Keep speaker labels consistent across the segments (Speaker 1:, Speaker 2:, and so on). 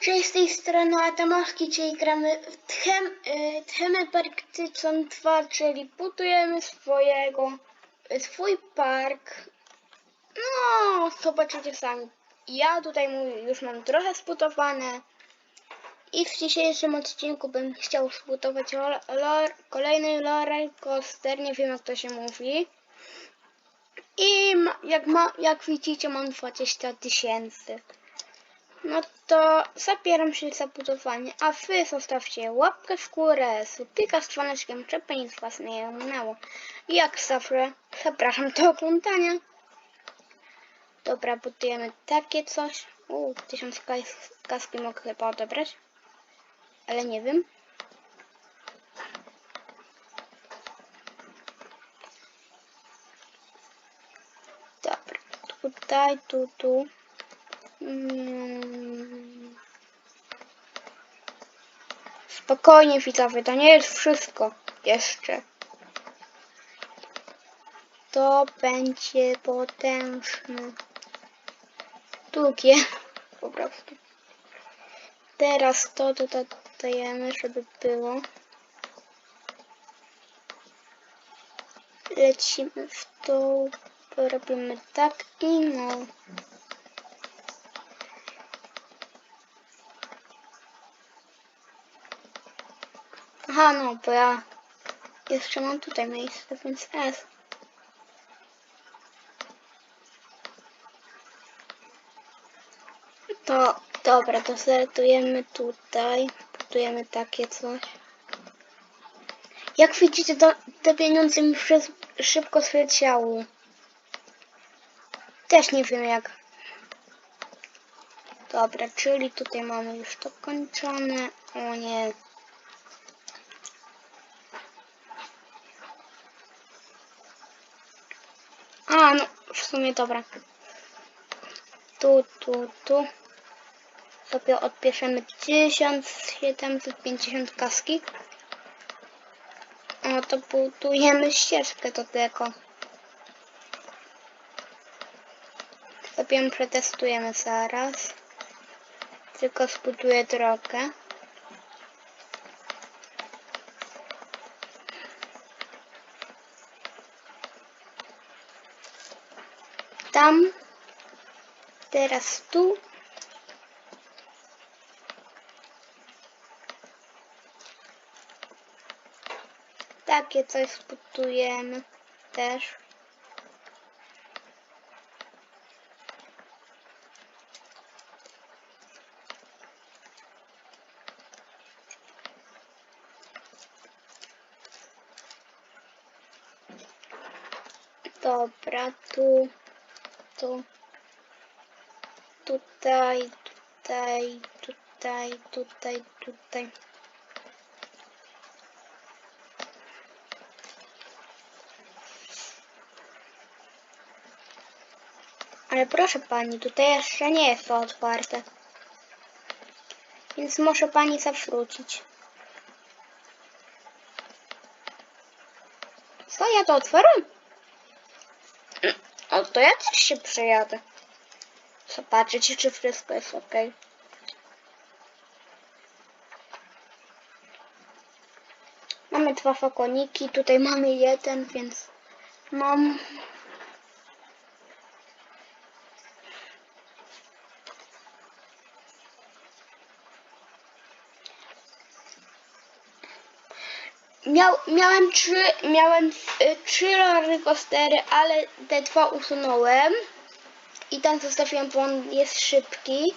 Speaker 1: Cześć, z tej strony Atamowski, czyli gramy w Tchem, y, Tchemy Parktyczon 2, czyli budujemy swojego, y, swój park. No, zobaczycie sami. Ja tutaj już mam trochę zbudowane. I w dzisiejszym odcinku bym chciał zbudować lo- lo- kolejny roller coaster, nie wiem jak to się mówi. I ma, jak, ma, jak widzicie mam 20 tysięcy. No to zabieram się za budowanie, a wy zostawcie łapkę w górę, subika z dzwoneczkiem, żeby nic was nie ominęło. I jak zawsze, zapraszam do oglądania. Dobra, budujemy takie coś. Uuu, tysiąc kas kaski mogę chyba odebrać. Ale nie wiem. Dobra, tutaj, tu, tu. Mm. Spokojnie widzowie, to nie jest wszystko jeszcze. To będzie potężne. Długie po prostu. Teraz to dodajemy, żeby było. Lecimy w dół, robimy tak i no. Aha, no, bo ja jeszcze mam tutaj miejsce, więc S. To dobra, to startujemy tutaj. Budujemy takie coś. Jak widzicie, to, te pieniądze mi szybko zleciały. Też nie wiem jak. Dobra, czyli tutaj mamy już to kończone. O nie. No w sumie dobra. Tu, tu, tu. Sobie odpiszemy 1750 kaski. O, to budujemy ścieżkę do tego. Sobie przetestujemy zaraz. Tylko zbuduję drogę. Tam. Teraz tu. Takie coś zbudujemy też. Dobra, tu, tu, tutaj, tutaj, tutaj, tutaj, tutaj. Ale proszę pani, tutaj jeszcze nie jest to otwarte. Więc może pani zawrócić. Co, ja to otworzyłem? O, to ja też się przejadę. Zobaczyć, czy wszystko jest ok. Mamy dwa fakoniki, tutaj mamy jeden, więc mam Miał, miałem trzy, miałem y, trzy coastery, ale te dwa usunąłem. I ten zostawiłem, bo on jest szybki.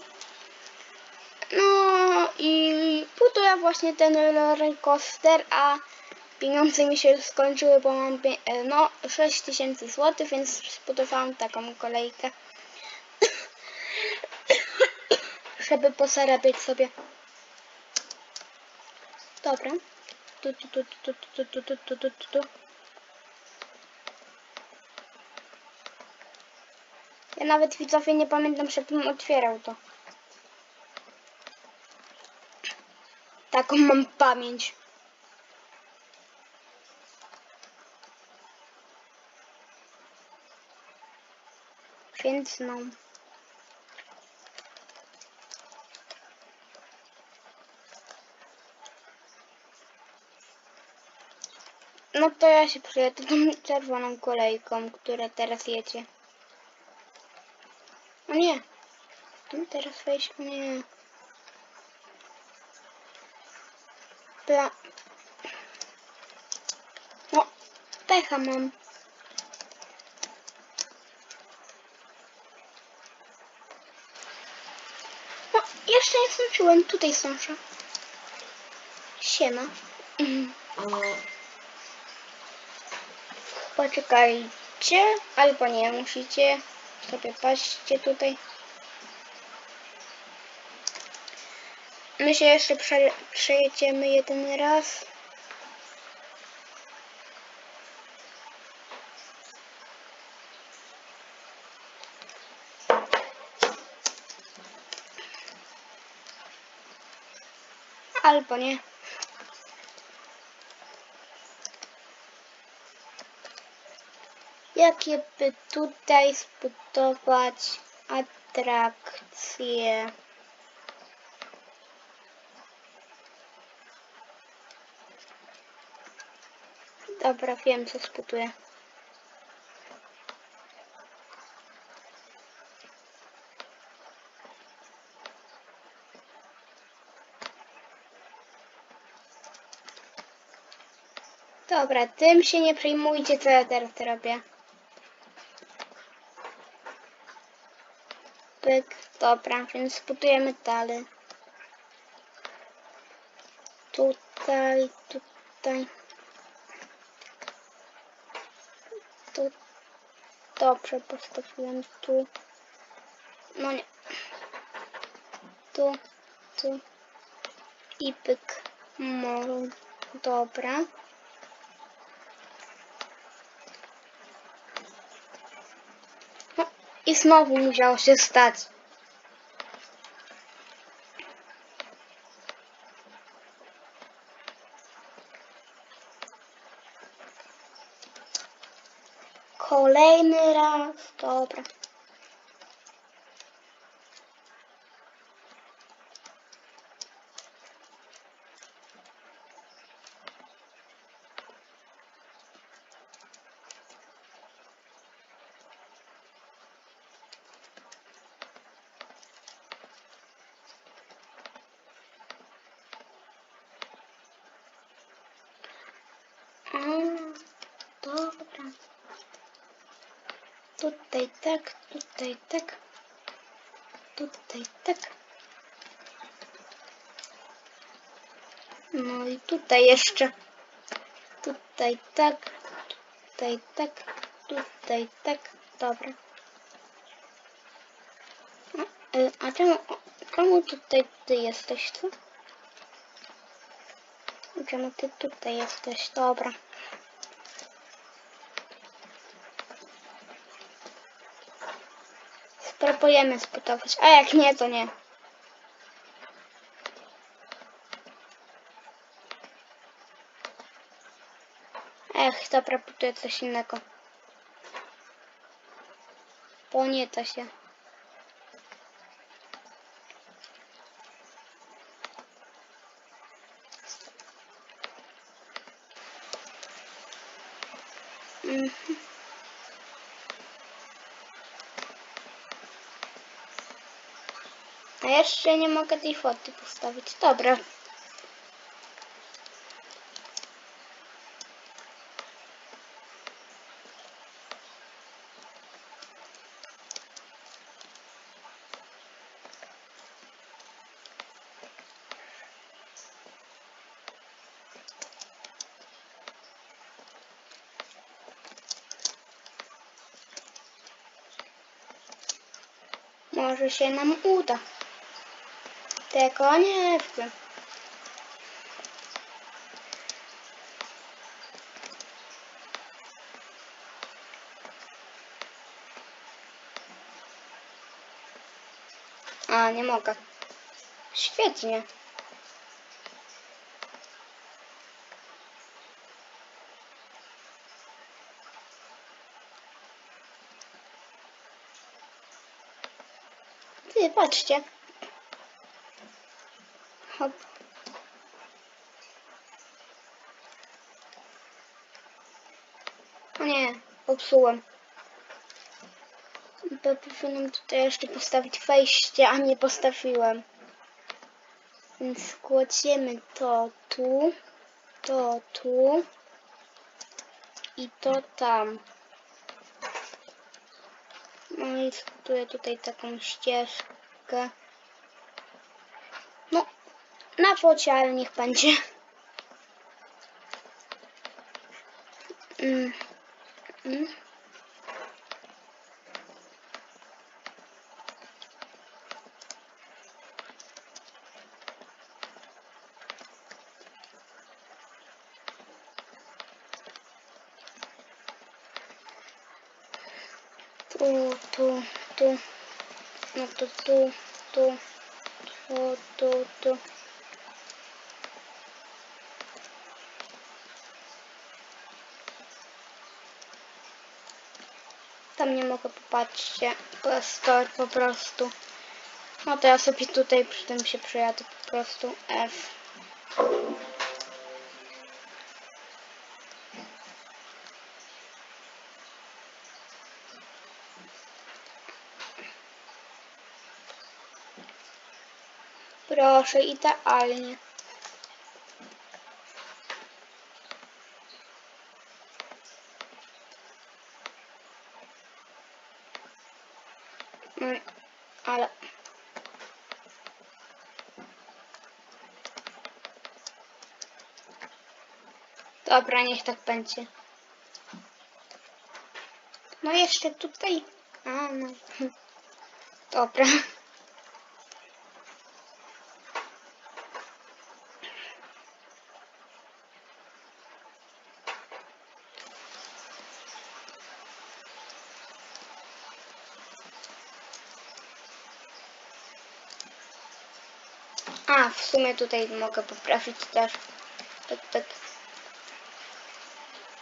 Speaker 1: No i buduję właśnie ten roller coaster, a pieniądze mi się skończyły, bo mam e, no 6000 zł, więc zbudowałam taką kolejkę. Żeby posarabiać sobie. Dobra. Tu, tu, tu, tu. Ja nawet widzowie nie pamiętam, żebym otwierał to. Taką mam pamięć. Więc no. No to ja się przyjadę tą czerwoną kolejką, która teraz jedzie. O nie. Tu teraz? O nie. Pla... O, pecha mam. O, jeszcze nie sączyłem. Tutaj sączę. Siema. Poczekajcie, albo nie, musicie sobie patrzcie tutaj. My się jeszcze prze, przejedziemy jeden raz. Albo nie. Jakie by tutaj zbudować atrakcje? Dobra, wiem co zbuduję. Dobra, tym się nie przejmujcie, co ja teraz robię. Pyk, dobra, więc budujemy dalej. Tutaj, tutaj. Tu. Dobrze, postawiłem tu. No nie. Tu, tu. I pyk. Może. Dobra. I znowu musiało się stać. Kolejny raz. Dobra. A, Tutaj tak, tutaj tak. Tutaj tak. No i tutaj jeszcze. Tutaj tak. Tutaj tak. Tutaj tak. Dobra. A, y, czemu, czemu tutaj ty jesteś, co? Czemu ty tutaj jesteś? Dobra. Spróbujemy zbudować, a jak nie, to nie. Ech, dobra, buduję coś innego. Bo nie to się. Mhm. A jeszcze nie mogę tej foty postawić. Dobra. Może się nam uda. Tego nie wiem. A, nie mogę. Świetnie. Ty, patrzcie. O nie, popsułem. Powinienem tutaj jeszcze postawić wejście, a nie postawiłem. Więc kładziemy to tu, to tu i to tam. No i zbuduję tutaj taką ścieżkę. No, na focie, ale niech będzie. Mm. Mm. Tu, tu, tu. No to tu, tu, tu, tu, tu. Tam nie mogę popatrzcie. Tor po prostu. No to ja sobie tutaj przy tym się przejadę po prostu F. Proszę, idealnie. Mm, ale... Dobra, niech tak będzie. No jeszcze tutaj. A, no. Dobra. A, w sumie tutaj mogę poprawić też. Tak, tak.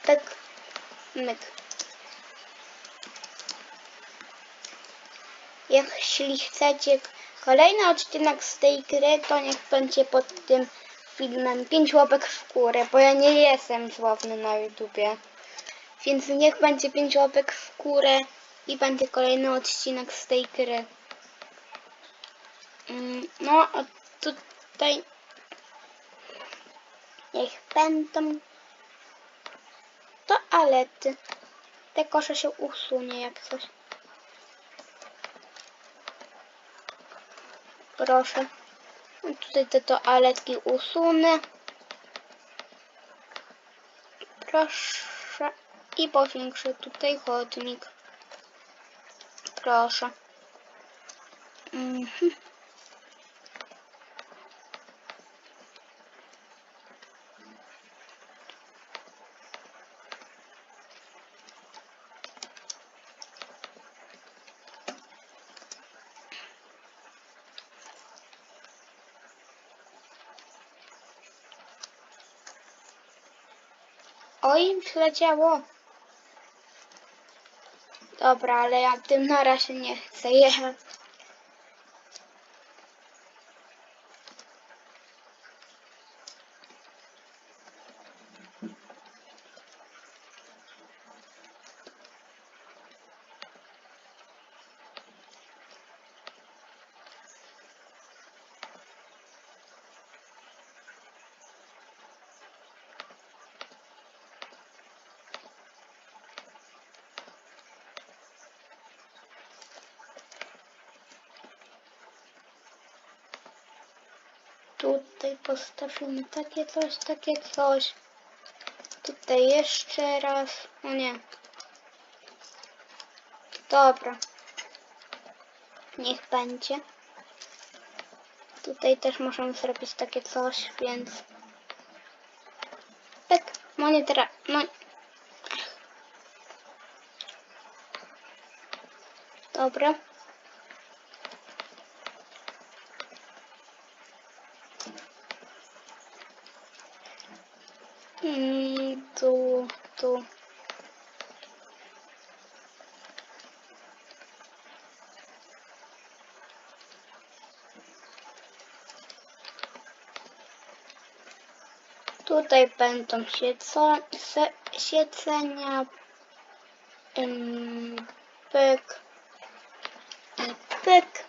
Speaker 1: Tak. Myk. Jeśli chcecie kolejny odcinek z tej gry, to niech będzie pod tym filmem 5 łapek w górę, bo ja nie jestem sławny na YouTubie. Więc niech będzie 5 łapek w górę i będzie kolejny odcinek z tej gry. Mm, No, tutaj niech będą toalety. Te kosze się usunie jak coś. Proszę. Tutaj te toaletki usunę. Proszę. I powiększę tutaj chodnik. Proszę. Mhm. Oj, przyleciało. Dobra, ale ja tym na razie nie chcę jechać. Tutaj postawimy takie coś, takie coś. Tutaj jeszcze raz. O nie. Dobra. Niech będzie. Tutaj też możemy zrobić takie coś, więc... Tak, monetera... No... Dobra. I tu, tu. Tutaj będą sieco, se, siedzenia, Ym, pyk. I pyk.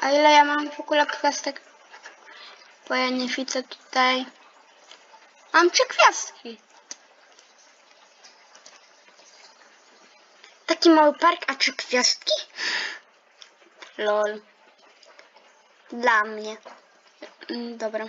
Speaker 1: A ile ja mam w ogóle kwestek? Bo ja nie widzę tutaj. Mam trzy gwiazdki. Taki mały park, a trzy gwiazdki? Lol. Dla mnie. Mm, Dobra.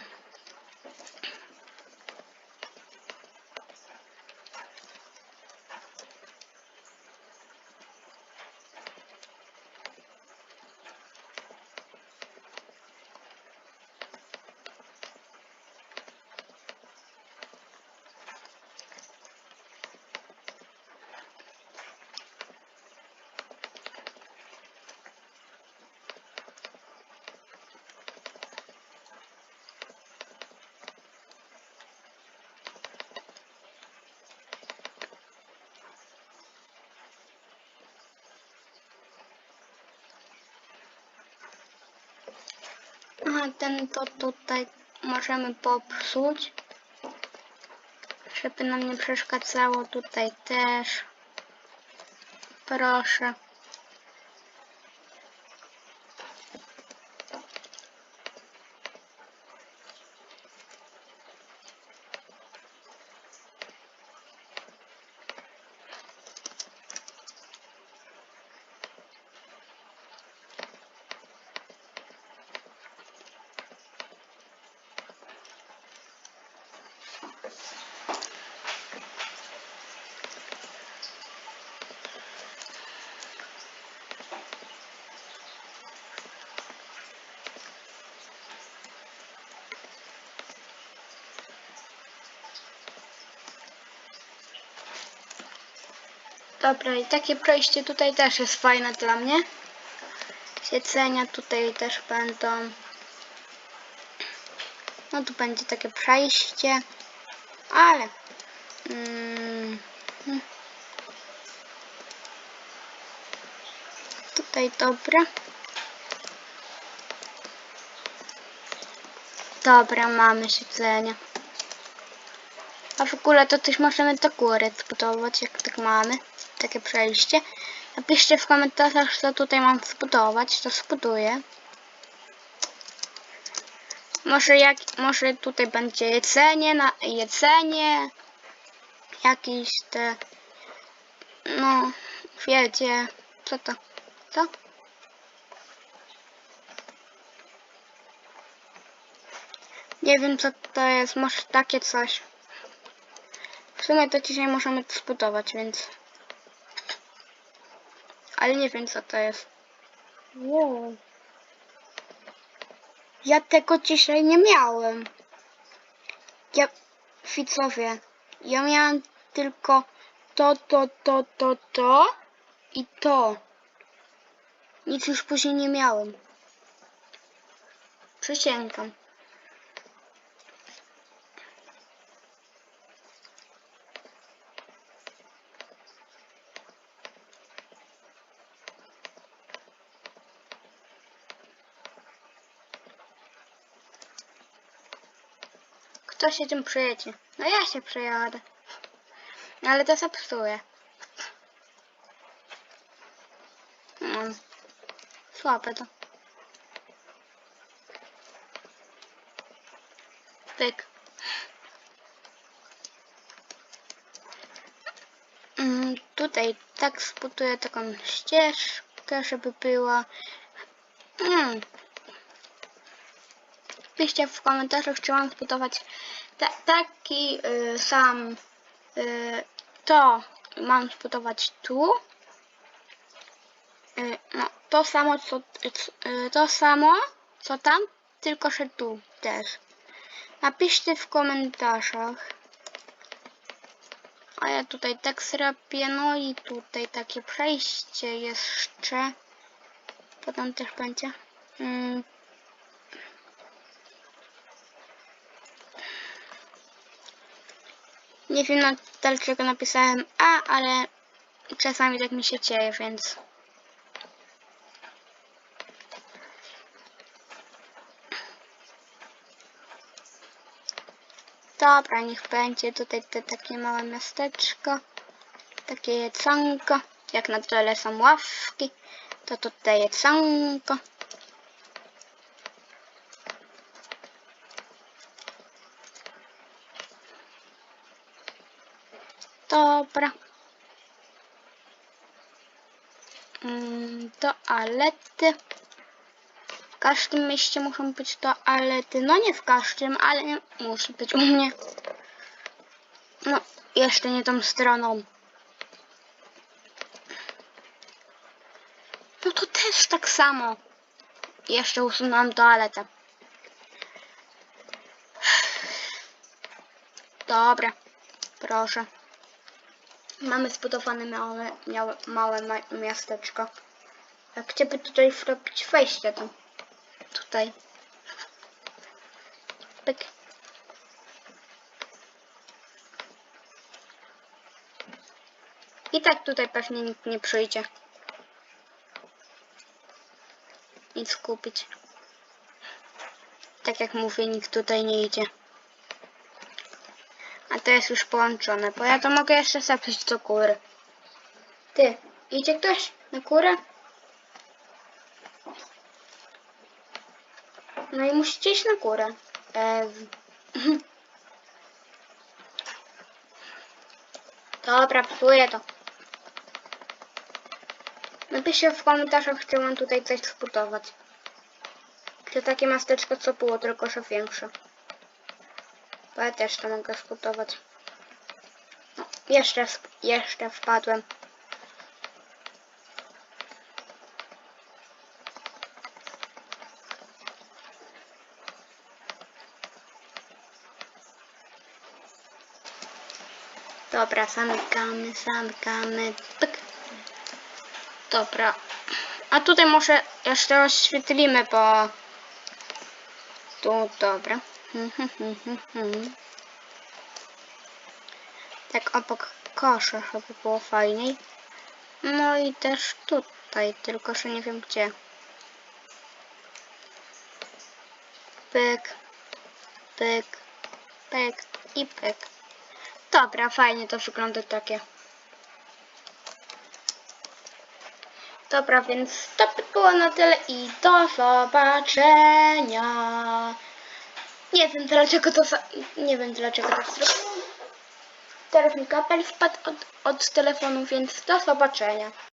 Speaker 1: Aha, ten to tutaj możemy popsuć. Żeby nam nie przeszkadzało tutaj też. Proszę. Dobra, i takie przejście tutaj też jest fajne dla mnie. Siedzenia tutaj też będą. No tu będzie takie przejście, ale mm, tutaj dobra. Dobra, mamy siedzenie. A w ogóle to też możemy do góry zbudować, jak tak mamy. Takie przejście. Napiszcie w komentarzach, co tutaj mam zbudować, to zbuduję. Może jak, może tutaj będzie jedzenie, na, jedzenie, jakieś te, no, wiecie, co to, co? Nie wiem co to jest, może takie coś. W sumie to dzisiaj możemy zbudować, więc... Ale nie wiem co to jest. Wow. Ja tego dzisiaj nie miałem. Ja, widzowie, ja miałem tylko to, to, to, to, to i to. Nic już później nie miałem. Przysięgam. Kto się tym przejedzie? No ja się przejadę. No ale to zepsuję. No. Słabe to. Pyk. Mm, tutaj tak sputuję taką ścieżkę, żeby była. Mm. Piszcie w komentarzach, czy mam zbudować ta, taki y, sam y, to mam zbudować tu. Y, no, to samo co y, to samo co tam, tylko że tu też. Napiszcie w komentarzach. A ja tutaj tak zrobię, no i tutaj takie przejście jeszcze. Potem też będzie. Mm. Nie wiem na dlaczego napisałem A, ale czasami tak mi się dzieje, więc... Dobra, niech będzie tutaj te takie małe miasteczko. Takie jedzonko. Jak na dole są ławki, to tutaj jedzonko. Dobra. Mm, toalety. W każdym mieście muszą być toalety. No nie w każdym, ale musi być u mnie. No, jeszcze nie tą stroną. No to też tak samo. Jeszcze usunąłem toaletę. Dobra, proszę. Mamy zbudowane małe, małe, małe ma- miasteczko. A gdzie tutaj zrobić wejście tam? Tutaj. Pyk. I tak tutaj pewnie nikt nie przyjdzie. Nic kupić. Tak jak mówię, nikt tutaj nie idzie. A to jest już połączone, bo ja to mogę jeszcze zapisać do góry. Ty, idzie ktoś na górę? No i musicie iść na górę. E, Dobra, psuję to. Napiszcie w komentarzach, czy mam tutaj coś zbudować. Czy takie miasteczko co było, tylko że większe. Bo ja też to mogę zbudować. No, jeszcze, jeszcze wpadłem. Dobra, zamykamy, zamykamy. Pyk. Dobra. A tutaj może jeszcze oświetlimy, bo... Tu, dobra. Mhm, mhm, mhm. Tak obok kosza, żeby było fajniej. No i też tutaj, tylko że nie wiem gdzie. Pyk, pyk, pyk i pyk. Dobra, fajnie to wygląda takie. Dobra, więc to by było na tyle i do zobaczenia. Nie wiem dlaczego to nie wiem dlaczego tak zrobiłam. Teraz mi kabel wpadł od, od telefonu, więc do zobaczenia.